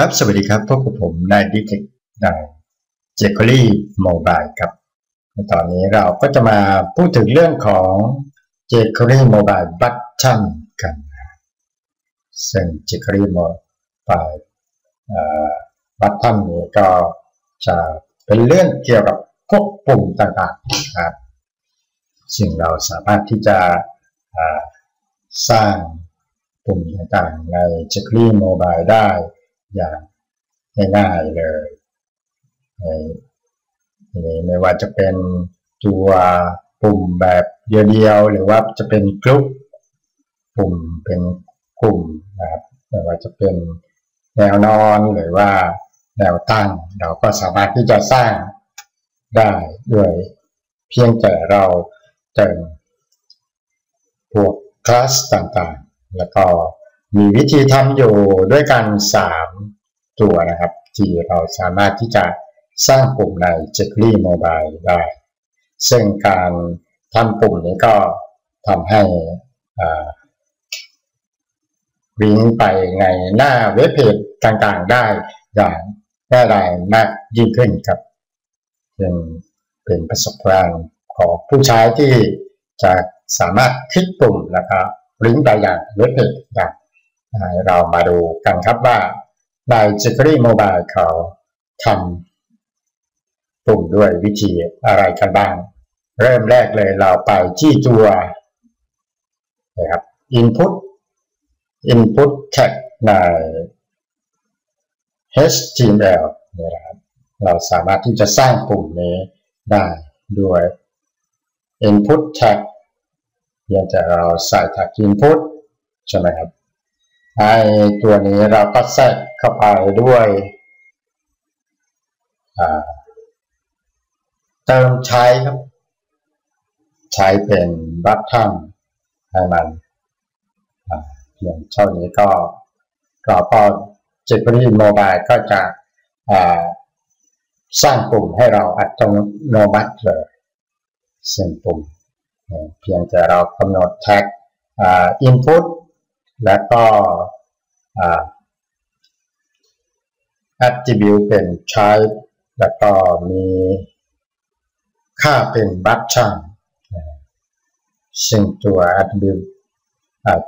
ครับ สวัสดีครับพบกับผม นายดิเทคนเจคอรี่โมบายครับ ในตอนนี้เราก็จะมาพูดถึงเรื่องของเจคอรี่โมบายบัตชั่นกัน ซึ่งเจคอรี่โมบายบัตชันนี้ก็จะเป็นเรื่องเกี่ยวกับพวกปุ่มต่างๆครับ ซึ่งเราสามารถที่จะสร้างปุ่มต่างๆใน j q u e r y Mobile ได้ อย่างง่ายๆเลยไม่ว่าจะเป็นตัวปุ่มแบบเดียวๆหรือว่าจะเป็นกลุ่มปุ่มเป็นกลุ่มนะครับไม่ว่าจะเป็นแนวนอนหรือว่าแนวตั้ง เราก็สามารถที่จะสร้างได้ด้วยเพียงแต่เราเติมพวกคลาสต่างๆ แล้วก็ มีวิธีทำอยู่ด้วยกัน 3 ตัวนะครับ ที่เราสามารถที่จะสร้างปุ่มใน j e t l y Mobile ได้ ซึ่งการทำปุ่มนี้ก็ทำให้วิ่งไปในหน้าเว็บเพจต่างๆได้อย่างง่ายดายมากยิ่งขึ้นครับซึ่งเป็นประสบการณ์ของผู้ใช้ที่จะสามารถคลิกปุ่มแล้วก็ลิงก์ไปอย่างเว็บเพจอย่าง เรามาดูกันครับว่าใน j e t r y Mobile เขาทำปุ่มด้วยวิธีอะไรกันบ้าง เริ่มแรกเลยเราไปที่ตัวนะครับ Input Input Tag ใน HTML นี่นะครับเราสามารถที่จะสร้างปุ่มนี้ได้ด้วย Input Tag เพียงแต่เราใส่ tag Input ใช่ไหมครับ ไอตัวนี้เราก็แทรกเข้าไปด้วยเติมใช้ครับ ใช้เป็นบัตทัมให้มันเพียงเท่านี้ก็เราก็จิตรีโมบายก็จะสร้างปุ่มให้เราอัตโนมัติเลยซึ่งปุ่มเพียงแต่เรากำหนดแท็ก input และก็ attribute เป็น type แล้วก็มีค่าเป็น button ซึ่งตัว attribute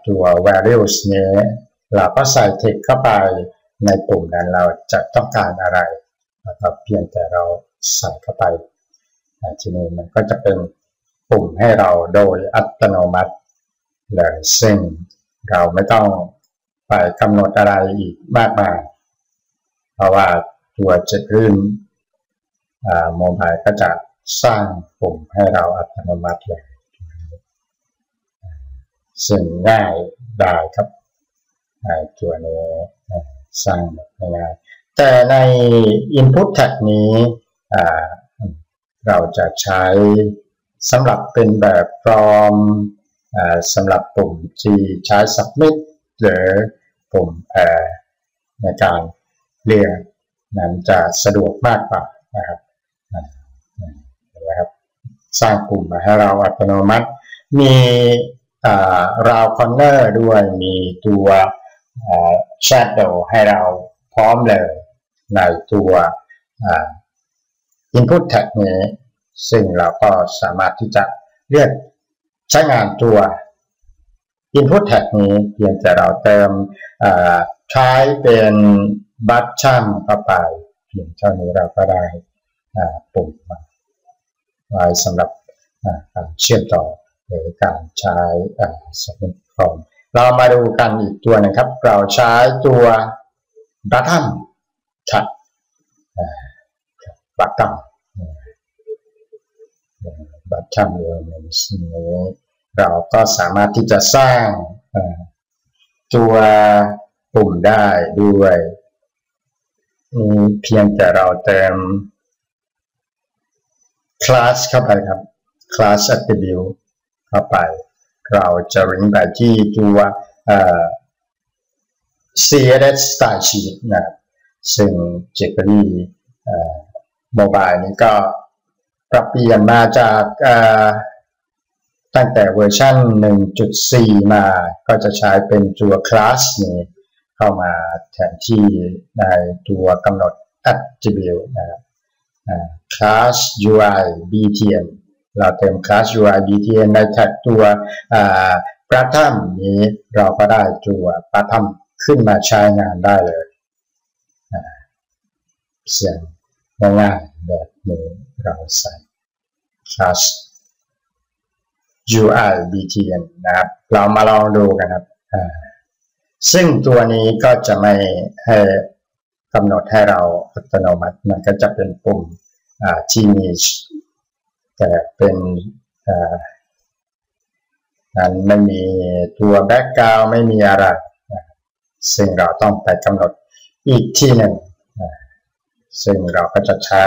ตัว values นี้เราก็ใส่ text เข้าไปในปุ่มนั้นเราจะต้องการอะไรนะครับเพียงแต่เราใส่เข้าไปทีนี้มันก็จะเป็นปุ่มให้เราโดยอัตโนมัติเลยซึ่งเราไม่ต้อง ไปกำหนดอะไรอีกมากมายเพราะว่าตัวเจ็ดรื่นโมบายก็จะสร้างปุ่มให้เราอัตโนมัติเลยซึ่งง่ายได้ครับตัวนี้สร้างง่ายแต่ใน Input Tag นี้เราจะใช้สำหรับเป็นแบบฟอร์มสำหรับปุ่มที่ใช้ submit หรือ ปุ่มในการเรียกนั้นจะสะดวกมากกว่านะครับนะครับสร้างปุ่มมาให้เราอัตโนมัติ มีราวคอนเนอร์ด้วยมีตัวแชโดให้เราพร้อมเลยในตัว Input Tag นี้ ซึ่งเราก็สามารถที่จะเรียกใช้งานตัว Input Tag นี้เพียงแต่เราเติมใช้เป็นบัตชั่นเข้าไป เพียงเท่านี้เราก็ได้ปุ่มไว้สำหรับการเชื่อมต่อหรือการใช้สมุดฟอร์มเรามาดูกันอีกตัวนะครับ เราใช้ตัวบัตทัมชัดบัตทัมบัตทัมเรื่องนี้ เราก็สามารถที่จะสร้างตัวปุ่มได้ด้วยมีเพียงแต่เราเติม class เข้าไปครับ class attribute เข้าไป เราจะริงไปที่ตัว CSS style sheet นะซึ่ง jQuery mobile นี้ก็ปรับเปลี่ยนมาจาก ตั้งแต่เวอร์ชัน1.4 มาก็จะใช้เป็นตัวคลาสนี้เข้ามาแทนที่ในตัวกำหนด attribute นะครับ class UI btn เราเติม class UI btn ในแท็กตัวปรัทัมนี้เราก็ได้ตัวปรัทัมขึ้นมาใช้งานได้เลยเสียงง่ายๆแบบนี้เราใส่ class UI btn นะครับ เรามาลองดูกันครับซึ่งตัวนี้ก็จะไม่ให้กำหนดให้เราอัตโนมัติ มันก็จะเป็นปุ่มที่มีแต่เป็นนั้นไม่มีตัวแบ็กกราวไม่มีอะไร ซึ่งเราต้องไปกำหนดอีกที่หนึ่ง ซึ่งเราก็จะใช้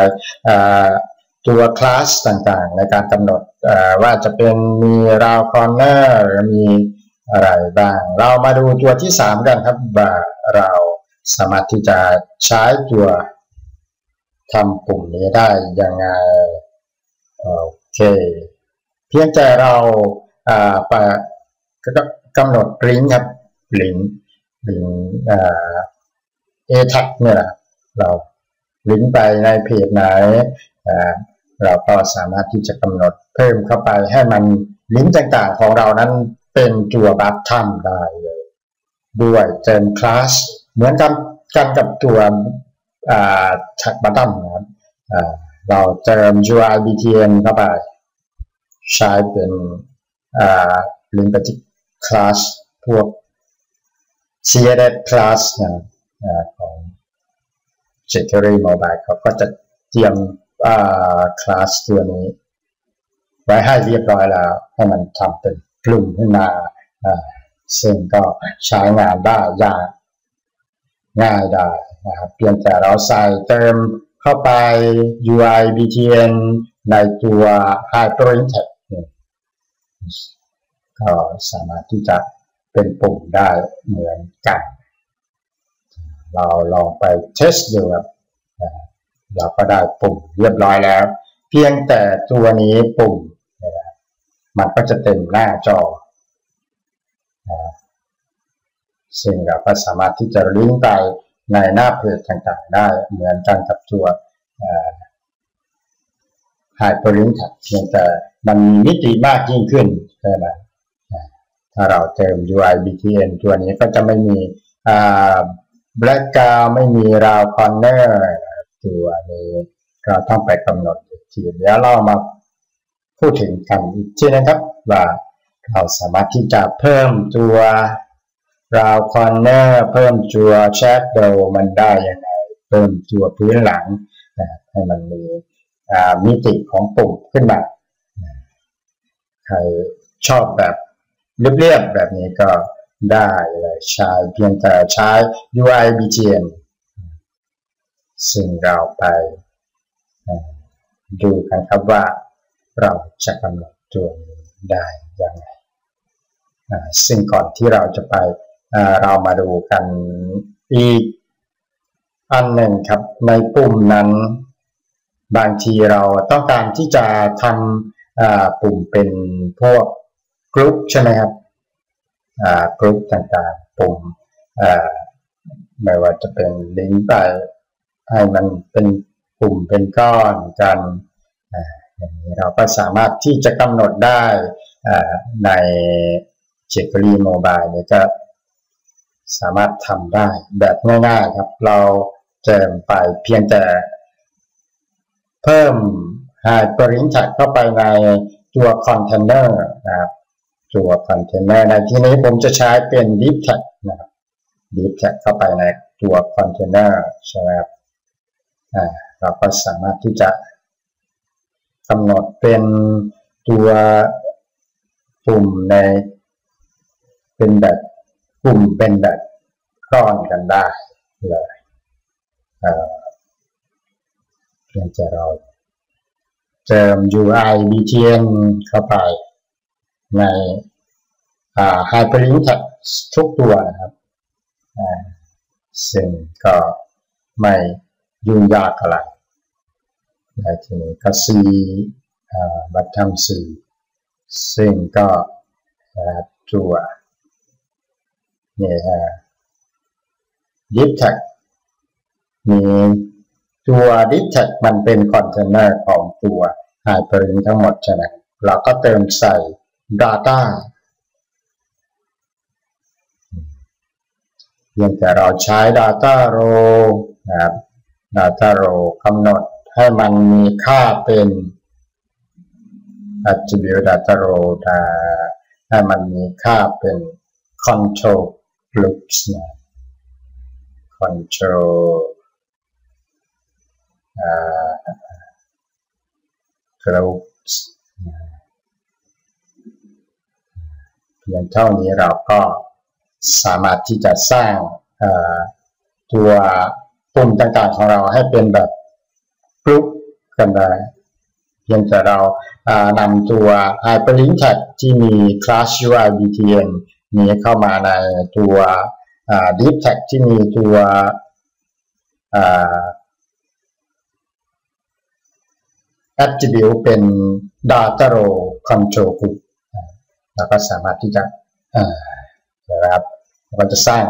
ตัวคลาสต่างๆ ในการกำหนด ว่าจะเป็นมีราวคอร์เนอร์หรือมีอะไรบ้าง เรามาดูตัวที่สามกันครับว่าเราสามารถที่จะใช้ตัวทำปุ่มนี้ได้ยังไงโอเค เพียงแต่เราไปกำหนดลิงครับลิงลิงเอทักเนี่ยเราลิงไปในเพจไหน เราก็สามารถที่จะกำหนดเพิ่มเข้าไปให้มันลิงก์ต่างๆของเรานั้นเป็นตัวบัตทัมได้เลย ด้วยเติมคลาสเหมือนกันกันกับตัวแท็กบัตทัมนะครับเราเติม UI BTN เข้าไป ใช้เป็นลิงก์ไปที่คลาสพวก CSS class นะของ jQuery Mobile เขาก็จะเตรียม คลาสตัวนี้ ไว้ให้เรียบร้อยแล้ว ให้มันทำเป็นกลุ่มขึ้นมาซึ่งก็ใช้งานได้ยากง่ายได้นะครับเพียงแต่เราใส่เติมเข้าไป UI BTN ในตัว Hyperlink Tag ก็สามารถที่จะเป็นปุ่มได้เหมือนกัน เราลองไปเทสดูครับ เราก็ได้ปุ่มเรียบร้อยแล้ว เพียงแต่ตัวนี้ปุ่มมันก็จะเต็มหน้าจอ ซึ่งเราก็สามารถที่จะลิงก์ไปในหน้าเพจต่างๆ ได้เหมือนกันกับตัวไฮเปอร์ลิงก์เพียงแต่มันมีมิติมากยิ่งขึ้นแค่นั้นถ้าเราเติม UI BTN ตัวนี้ก็จะไม่มี black g r o u n d ไม่มีราวคอนเนอร์ ตัวนี้เราต้องไปกำหนดอีกทีเดี๋ยวเรามาพูดถึงกันอีกทีนะครับว่าเราสามารถที่จะเพิ่มตัวราวคอนเนอร์เพิ่มตัวแชทโดมันได้ยังไงเพิ่มตัวพื้นหลังให้มันมีมิติของปุ่มขึ้นมาใครชอบแบบเรียบๆแบบนี้ก็ได้เลยใช้เพียงแต่ใช้ UI BGN ซึ่งเราไปดูกันครับว่าเราจะกำหนดตัวนี้ได้ยังไงซึ่งก่อนที่เราจะไปเรามาดูกันอีกอันหนึ่งครับในปุ่มนั้น บางทีเราต้องการที่จะทำปุ่มเป็นพวกกรุ๊ปใช่ไหมครับกรุ๊ปต่างๆ ปุ่มไม่ว่าจะเป็นลิงก์ไป ให้มันเป็นปุ่มเป็นก้อนกันอย่างนี้เราก็สามารถที่จะกำหนดได้ใน jQuery Mobile นี่ก็สามารถทำได้แบบง่ายๆครับ เราเติมไปเพียงแต่เพิ่ม Hyperlink Tag เข้าไปในตัวคอนเทนเนอร์นะครับตัวคอนเทนเนอร์ในที่นี้ผมจะใช้เป็น deep tag นะครับ deep tag เข้าไปในตัวคอนเทนเนอร์ใช่ไหมครับ เราก็สามารถที่จะกำหนดเป็นตัวปุ่มใน เป็นแบบปุ่มเป็นแบบก้อนกันได้เลยเพียงแต่เราเติม UI BTN เข้าไปใน Hyperlink Tag ทุกตัวนะครับซึ่งก็ไม่ ยุ่งยากอะไรในที่นี้ก็ซีบัตรทำซีซึ่งก็ตัวนี่ฮะดิฟแท็กมีตัว d i s t a g มันเป็นคอนเทนเนอร์ของตัว Hyperlink ทั้งหมดใช่ไหมเราก็เติมใส่ Data เพียงแต่เราใช้ Data Row นะครับ Data Row กำหนดให้มันมีค่าเป็น attribute data row ให้มันมีค่าเป็น control groups นะ control groups เพียงเท่านี้เราก็สามารถที่จะสร้างตัว ปุ่มต่างๆของเราให้เป็นแบบกรุ๊ปกันได้ เพียงแต่เรานำตัว Hyperlink Tag ที่มี Class UI BTN นี้เข้ามาในตัว Deep Tag ที่มีตัว attribute เป็น data row control group เราก็สามารถที่จะนะครับเราจะสร้าง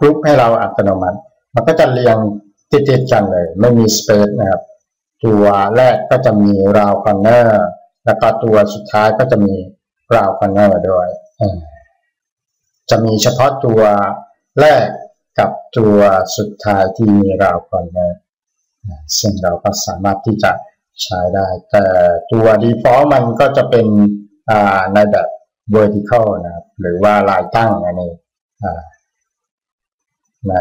กรุ๊ปให้เราอัตโนมัติ มันก็จะเรียงติดๆกันเลย ไม่มี space นะครับตัวแรกก็จะมี round corner แล้วก็ตัวสุดท้ายก็จะมี round corner ด้วยจะมีเฉพาะตัวแรกกับตัวสุดท้ายที่มี round corner ซึ่งเราก็สามารถที่จะใช้ได้ แต่ตัว default มันก็จะเป็นในแบบ vertical นะครับหรือว่าลายตั้งอันนี้ ใน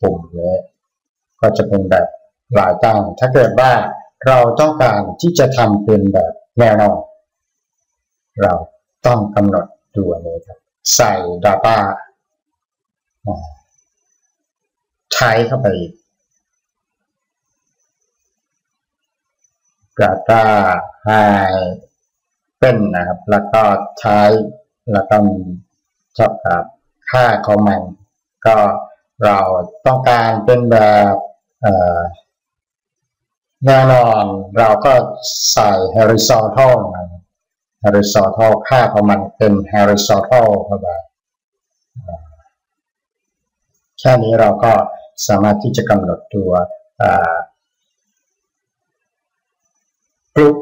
ปุ่มนี้ก็จะเป็นแบบลายตั้ง ถ้าเกิดว่าเราต้องการที่จะทำเป็นแบบแนวนอน เราต้องกำหนดตัวนี้ครับ ใส่ Data ใช้เข้าไป Data High เป็นนะครับ แล้วก็ใช้แล้วก็ชอบกับค่าของมันก็ เราต้องการเป็นแบบแน่นอนเราก็ใส่ horizontal น horizontal ค่าของมันเป็น horizontal เข้าไปแค่นี้เราก็สามารถที่จะกำหนดตัวกรุ๊ป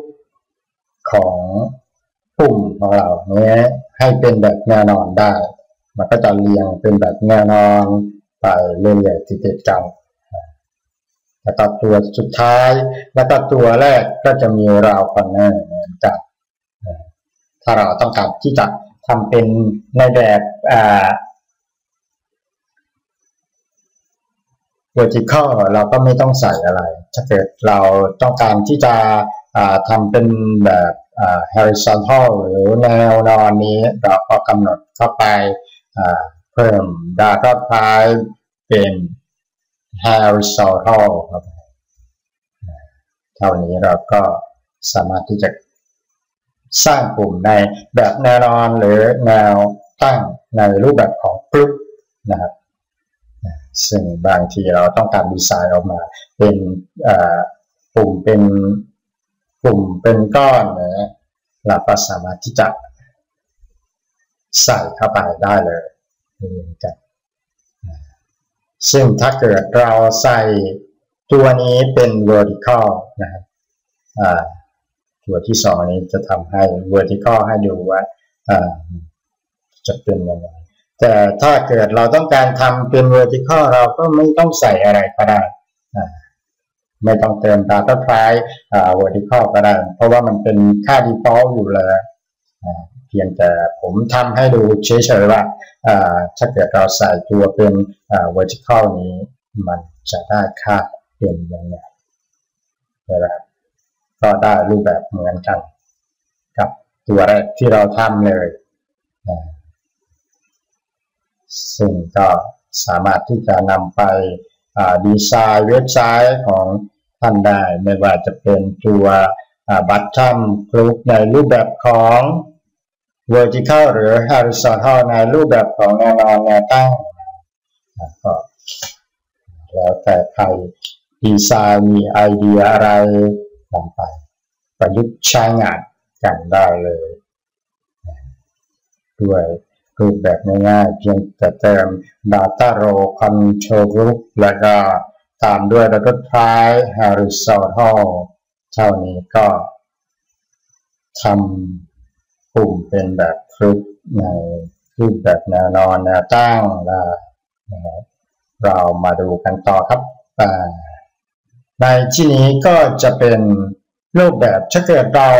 ของปุ่มของเราเนี้ยให้เป็นแบบแนวนอนได้ มันก็จะเรียงเป็นแบบแนวนอน ไปเรื่อยๆติดๆกันแล้วก็ตัวสุดท้ายแล้วก็ตัวแรกก็จะมีราวคอนเนอร์เหมือนกันถ้าเราต้องการที่จะทำเป็นในแบบอ่า vertical เราก็ไม่ต้องใส่อะไร ถ้าเกิดเราต้องการที่จะทำเป็นแบบ horizontal หรือแนวนอนนี้เราก็กำหนดเข้าไป เพิ่ม data type เป็น horizontal ครับเท่านี้เราก็สามารถที่จะสร้างปุ่มในแบบแนวนอนหรือแนวตั้งในรูปแบบของกรุ๊ปนะครับซึ่งบางทีเราต้องการดีไซน์ออกมา เป็นปุ่มเป็นปุ่มเป็นก้อนนะเราก็สามารถที่จะใส่เข้าไปได้เลย นี่กันซึ่งถ้าเกิดเราใส่ตัวนี้เป็น vertical นะครับตัวที่สองนี้จะทำให้ vertical ให้ดูว่าจะเป็นยังไงแต่ถ้าเกิดเราต้องการทำเป็น vertical เราก็ไม่ต้องใส่อะไรก็ได้ไม่ต้องเติม data type vertical ก็ได้ เพราะว่ามันเป็นค่า default อยู่แล้ว พียงแต่ผมทำให้ดูเฉยๆว่าถ้าเกิดเราใส่ตัวเป็น vertical นี้มันจะได้ค่าเป็นยังไงนะครับก็ได้รูปแบบเหมือนกัน กับตัวแรกที่เราทำเลย ซึ่งก็สามารถที่จะนำไปดีไซน์เว็บไซต์ของท่านได้ ไม่ว่าจะเป็นตัวบัตทัมกรุ๊ปในรูปแบบของ vertical หรือ horizontal ในรูปแบบของแนวนอนแนวตั้งก็แล้วแต่ใครดีไซน์มีไอเดียอะไรนำไป ประยุกต์ใช้งานกันได้เลย ด้วยรูปแบบง่ายๆเพียงแต่เติม data row control group แล้วก็ตามด้วย data type horizontal เท่านี้ก็ทำ ปุ่มเป็นแบบฟลุปในรูปแบบแนวนอนแนวตั้งนะครับเรามาดูกันต่อครับ ในที่นี้ก็จะเป็นรูปแบบถ้าเกิดเรา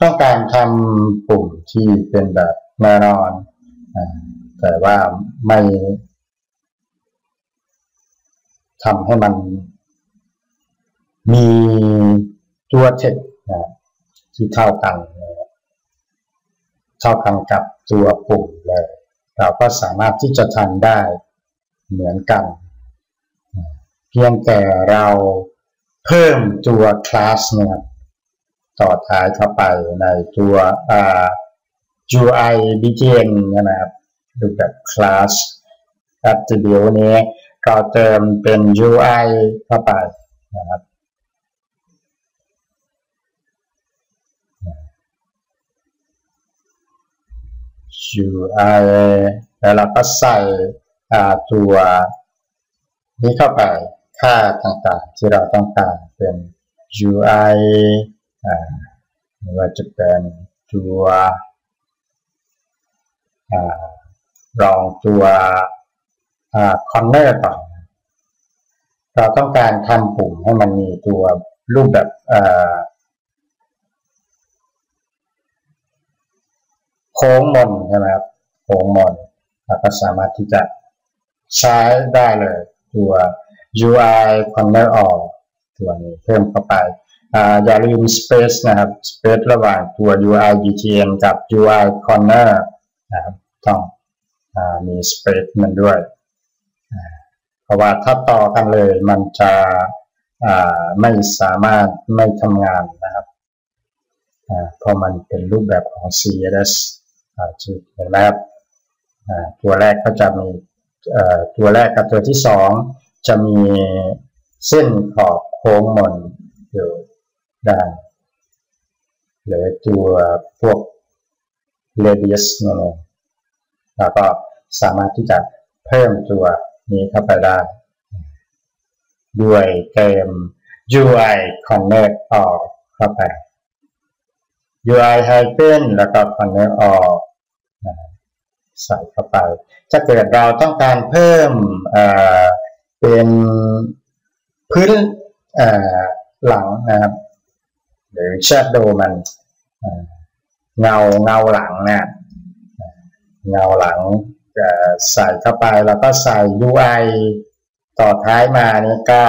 ต้องการทำปุ่มที่เป็นแบบแน่นอน แต่ว่าไม่ทำให้มันมีตัวเทคที่เท่ากัน เท่ากันกับตัวปุ่มเลย เราก็สามารถที่จะทำได้เหมือนกัน เพียงแต่เราเพิ่มตัวคลาสเนี่ยต่อท้ายเข้าไปในตัว UI begin นะครับดูแบบคลาส attribute นี้เราเติมเป็น UI เข้าไปนะครับ UI แล้วเราก็ใส่ตัวนี้เข้าไปค่าต่างๆที่เราต้องการเป็น UI ไม่ว่าจะเป็นตัวรองตัวคอนเนอร์ก่อน เราต้องการทำปุ่มให้มันมีตัวรูปแบบ ค้งมนใช่ไหมครับโค้งมนเราก็สามารถที่จะใช้ได้เลยตัว UI corner all ตัวนี้เพิ่มเข้าไปอย่าลืม space นะครับ space ระหว่างตัว UI BTN กับ UI corner นะครับต้องอมี space มันด้วย เพราะว่าถ้าต่อกันเลยมันจะไม่สามารถไม่ทำงานนะครับเพราะมันเป็นรูปแบบของ CSS เห็นไหมครับตัวแรกก็จะมีตัวแรกกับตัวที่สองจะมีเส้นขอบโค้งมนอยู่ด้านหรือตัวพวก radius นี่นแล้วก็สามารถที่จะเพิ่มตัวนี้เข้าไปได้ด้วยเกม UI connect all เข้าไป UI hyphen แล้วก็ connect all ใส่เข้าไป ถ้าเกิดเราต้องการเพิ่มเป็นพื้นหลังนะครับหรือ shadow มันเงาเงาหลังเนี่ยเงาหลังใส่เข้าไปแล้วก็ใส่ UI ต่อท้ายมานี่ก็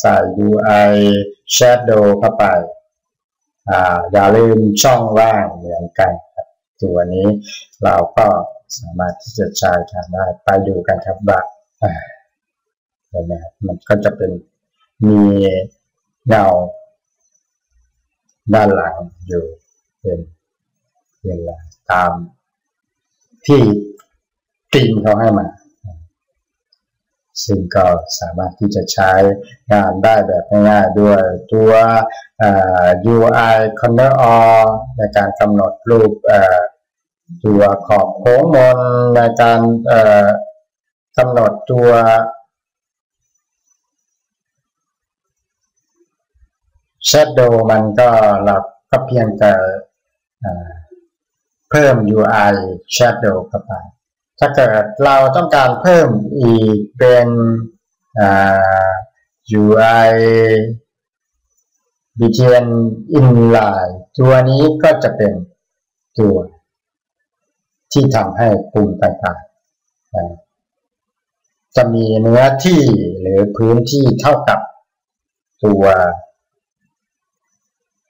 ใส่ UI shadow เข้าไป อย่าลืมช่องว่างเหมือนกันครับตัวนี้เราก็สามารถที่จะใช้กันได้ไปดูกันครับว่าเห็นไหมมันก็จะเป็นมีเงาด้านหลังอยู่เป็นเป็นตามที่ตีมเขาให้มา ซึ่งก็สามารถที่จะใช้งานได้แบบง่ายๆด้วยตัว UI corner all ในการกำหนดรูปตัวขอบโค้งมนในการกำหนดตัว Shadow มันก็เราก็เพียงแต่เพิ่ม UI Shadow เข้าไป ถ้าเกิดเราต้องการเพิ่มอีกเป็น UI BTN inline ตัวนี้ก็จะเป็นตัวที่ทำให้ปุ่มต่างๆ จะมีเนื้อที่หรือพื้นที่เท่ากับตัว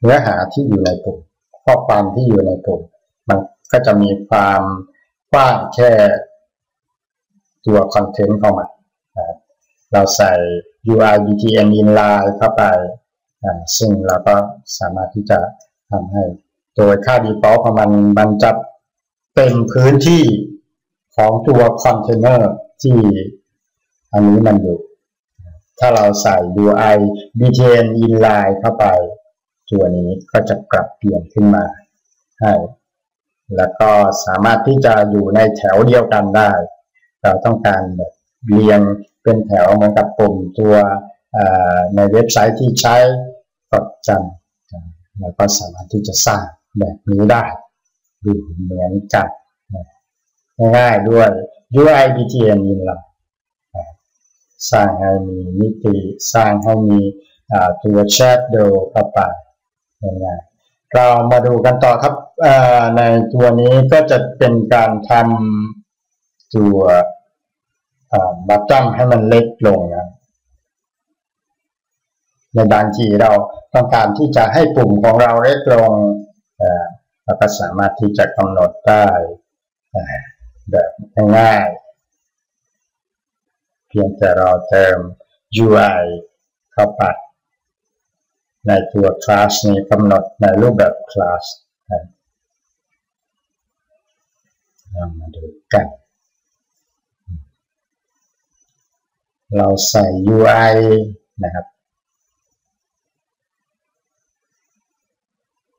เนื้อหาที่อยู่ในปุ่มข้อความที่อยู่ในปุ่มมันก็จะมีความ้างแค่ตัวคอนเทนต์เข้ามาเราใส่ UI BTN inline เข้าไป ซึ่งเราก็สามารถที่จะทำให้โดยค่า default ของมันมันจะเป็นพื้นที่ของตัวคอนเทนเนอร์ที่อันนี้มันอยู่ ถ้าเราใส่ UI BTN inline เข้าไป ตัวนี้ก็จะปรับเปลี่ยนขึ้นมาให้ แล้วก็สามารถที่จะอยู่ในแถวเดียวกันได้ เราต้องการแบบเรียงเป็นแถวเหมือนกับปุ่มตัวในเว็บไซต์ที่ใช้กดจำแล้วก็สามารถที่จะสร้างแบบนี้ได้ดูเหมือนกันง่ายๆด้วย UI BTN ยินเราสร้างให้มีมิติ สร้างให้มีตัวแชทโดเข้าไปง่าย เรามาดูกันต่อครับในตัวนี้ก็จะเป็นการทำตัวบัตตัมให้มันเล็กลงนะในบางทีเราต้องการที่จะให้ปุ่มของเราเล็กลงเราก็สามารถที่จะกำหนดได้แบบง่ายเพียงแต่เราเติม UI เข้าไป ในตัวคลาสนี้กำหนดในรูปแบบคลาสเรามาดูกัน เราใส่ UI นะครับ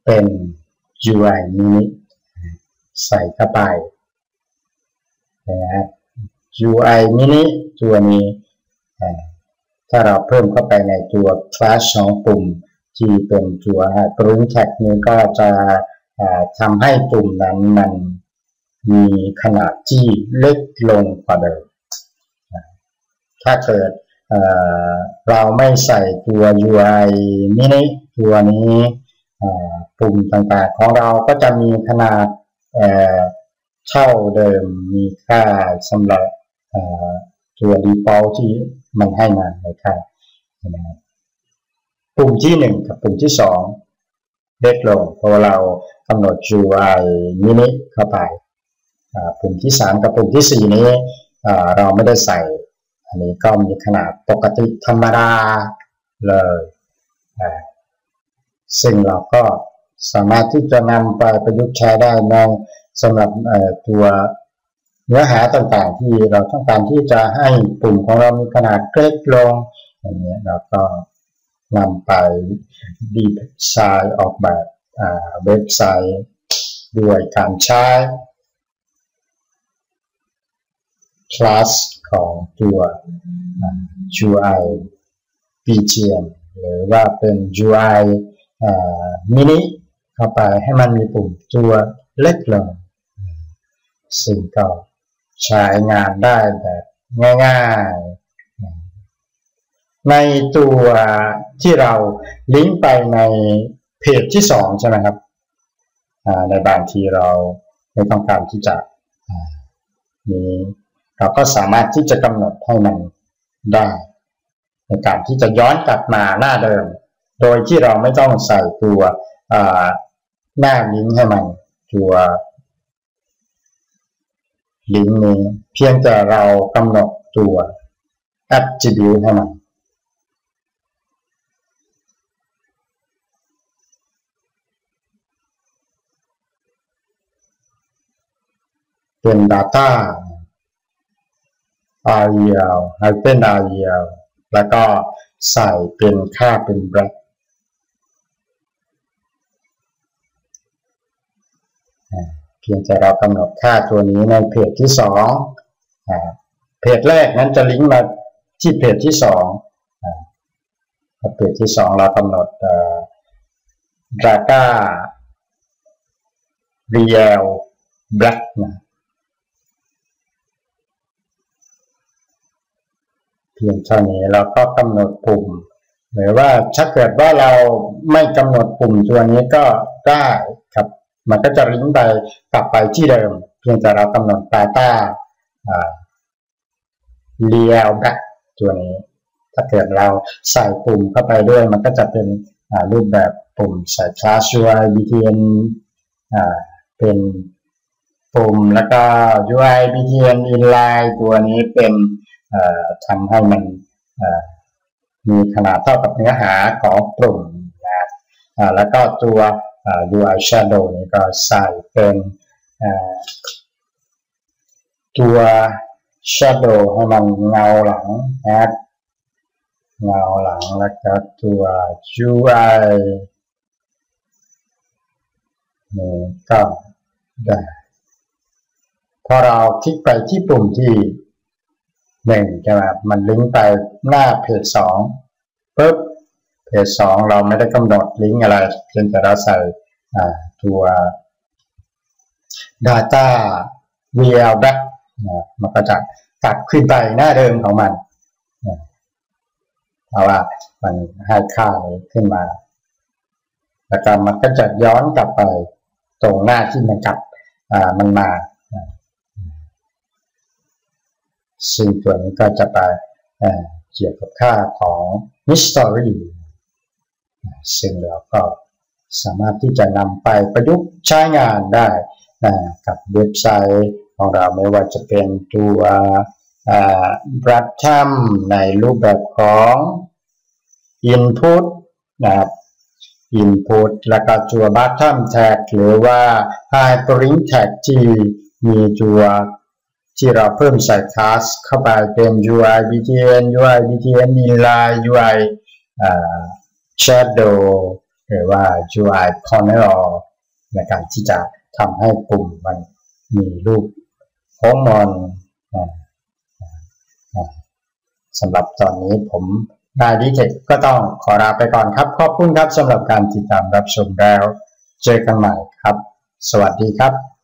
เป็น UI นี้ใส่เข้าไปนะครับ UI มินิตัวนี้ ถ้าเราเพิ่มเข้าไปในตัวคลาสของปุ่ม ที่เป็นตัวกรุงแท็กนี้ก็จะทำให้ปุ่มนั้นมันมีขนาดที่เล็กลงกว่าเดิม ถ้าเกิดเราไม่ใส่ตัว UI มินิตัวนี้ปุ่มต่างๆของเราก็จะมีขนาดเท่าเดิมมีค่าสำหรับตัว default ที่มันให้มาในค่านะครับ ปุ่มที่หนึ่งกับปุ่มที่สองเล็กลงพราะเรากำหนด UI mini เข้าไปปุ่มที่สามกับปุ่มที่สี่นี้เราไม่ได้ใส่ อันนี้ก็มีขนาดปกติธรรมดาเลยซึ่งเราก็สามารถที่จะนำไปประยุกต์ใช้ได้ในสำหรับตัวเนื้อหาต่างๆ ที่เราต้องการที่จะให้ปุ่มของเรามีขนาดเล็กลงอย่างนี้เราก็ นำไปดีไซน์ออกแบบเว็บไซต์ด้วยการใช้คลาสของตัว UI BGM หรือว่าเป็น UI มินิเข้าไปให้มันมีปุ่มตัวเล็กลงซึ่งก็ใช้งานได้แบบง่ายๆ ในตัว ที่เราลิงก์ไปในเพจที่สองใช่ไหมครับในบางทีเราไม่ต้องการที่จะมีเราก็สามารถที่จะกำหนดให้มันได้ ในการที่จะย้อนกลับมาหน้าเดิม โดยที่เราไม่ต้องใส่ตัวหน้าลิงก์ให้มันตัวลิงก์นี้เพียงแต่เรากำหนดตัว attribute ให้มัน เป็น data REL ให้เป็น REL แล้วก็ใส่เป็นค่าเป็น break เพียงแต่เรากำหนดค่าตัวนี้ในเพจที่สองเพจแรกนั้นจะลิงก์มาที่เพจที่สองเพจที่สองเรากำหนด data real black นะ เพียงเท่านี้เราก็กำหนดปุ่ม หรือว่าถ้าเกิดว่าเราไม่กำหนดปุ่มตัวนี้ก็ได้ครับ มันก็จะลิงก์ไปกลับไปที่เดิม เพียงแต่เรากำหนด data เรียลแบ็กตัวนี้ ถ้าเกิดเราใส่ปุ่มเข้าไปด้วย มันก็จะเป็นรูปแบบปุ่มใส่คลาส UI BTN เป็นปุ่มแล้วก็ UI BTN inline ตัวนี้เป็น ทำให้มันมีขนาดเท่ากับเนื้อหาของกลุ่มนะแล้วก็ตัว UI Shadow นี่ก็ใส่เป็นตัว Shadow ให้มันเงาหลังนะเงาหลังแล้วก็ตัว UI นี่ก็ได้พอเราคลิกไปที่ปุ่มที่ หนึ่งใช่ไหมมันลิงก์ไปหน้าเพจสองปุ๊บเพจสองเราไม่ได้กำหนดลิงก์อะไรเพียงแต่เราใส่ตัว Data VL Back มันก็จะกลับขึ้นไปหน้าเดิมของมันเพราะว่ามันให้ค่าขึ้นมา แล้วก็มันก็จะย้อนกลับไปตรงหน้าที่มันกลับมันมา ซึ่งตัวนี้ก็จะไปเกี่ยวกับค่าของ history ซึ่งเราก็สามารถที่จะนำไปประยุกต์ใช้งานได้กับเว็บไซต์ของเราไม่ว่าจะเป็นตัวรัฐธรรมในรูปแบบของ input นะครับ input แล้วก็ตัว bottom tag หรือว่า hyperlink tag ที่มีตัว ที่เราเพิ่มใส่คลาสเข้าไปเป็น UI BTN UI BTN inline UI shadow หรือว่า UI corner ในการที่จะทำให้ปุ่มมันมีรูปโค้งมอนสำหรับตอนนี้ผมนายดิเทคก็ต้องขอลาไปก่อนครับ ขอบคุณครับสำหรับการติดตามรับชมแล้ว เจอกันใหม่ครับ สวัสดีครับ